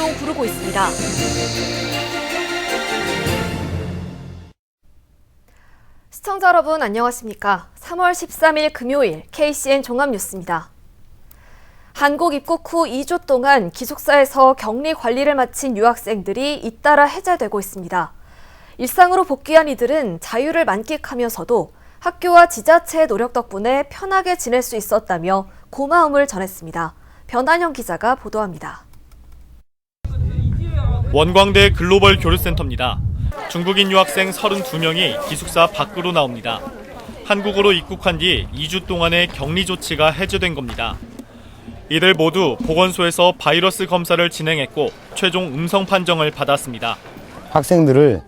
동동 구르고 있습니다. 시청자 여러분 안녕하십니까? 3월 13일 금요일 KCN 종합뉴스입니다. 한국 입국 후 2주 동안 기숙사에서 격리 관리를 마친 유학생들이 잇따라 해제되고 있습니다. 일상으로 복귀한 이들은 자유를 만끽하면서도 학교와 지자체의 노력 덕분에 편하게 지낼 수 있었다며 고마움을 전했습니다. 변한영 기자가 보도합니다. 원광대 글로벌 교류센터입니다. 중국인 유학생 32명이 기숙사 밖으로 나옵니다. 한국으로 입국한 뒤 2주 동안의 격리 조치가 해제된 겁니다. 이들 모두 보건소에서 바이러스 검사를 진행했고 최종 음성 판정을 받았습니다. 학생들을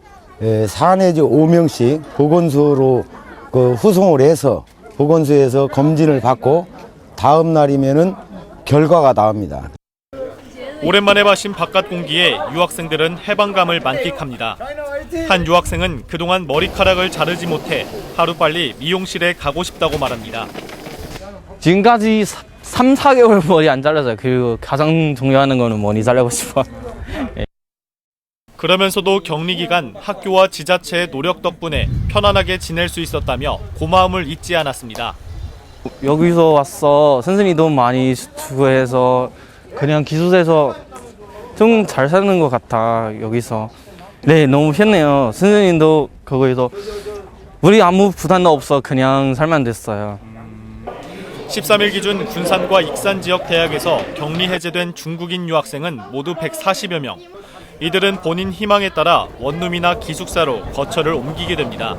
4 내지 5명씩 보건소로 그 후송을 해서 보건소에서 검진을 받고 다음 날이면은 결과가 나옵니다. 오랜만에 마신 바깥 공기에 유학생들은 해방감을 만끽합니다. 한 유학생은 그동안 머리카락을 자르지 못해 하루빨리 미용실에 가고 싶다고 말합니다. 지금까지 3, 4개월 머리 안 잘라서 그리고 가장 중요한 거는 머리 자르고 싶어. 그러면서도 격리 기간 학교와 지자체의 노력 덕분에 편안하게 지낼 수 있었다며 고마움을 잊지 않았습니다. 여기서 왔어 선생님이 너무 많이 주고 해서 그냥 기숙사에서 좀 잘 사는 것 같아 여기서. 네 너무 편해요. 선생님도 거기서 우리 아무 부담도 없어 그냥 살면 됐어요. 13일 기준 군산과 익산 지역 대학에서 격리 해제된 중국인 유학생은 모두 140여 명. 이들은 본인 희망에 따라 원룸이나 기숙사로 거처를 옮기게 됩니다.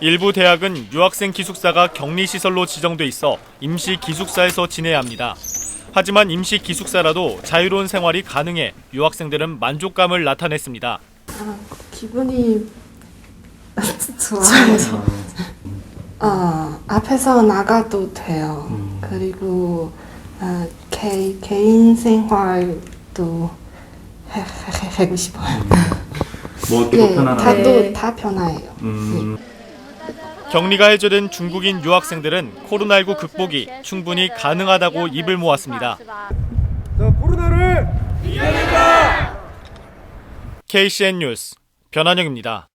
일부 대학은 유학생 기숙사가 격리 시설로 지정돼 있어 임시 기숙사에서 지내야 합니다. 하지만 임시 기숙사라도 자유로운 생활이 가능해 유학생들은 만족감을 나타냈습니다. 기분이 좋아요. 어, 앞에서 나가도 돼요. 그리고 어, 개, 개인 생활도 해, 해, 하고 싶어요. 뭐 예, 다도 다 편해요. 격리가 해제된 중국인 유학생들은 코로나19 극복이 충분히 가능하다고 입을 모았습니다. 코로나를 KCN 뉴스 변한영입니다.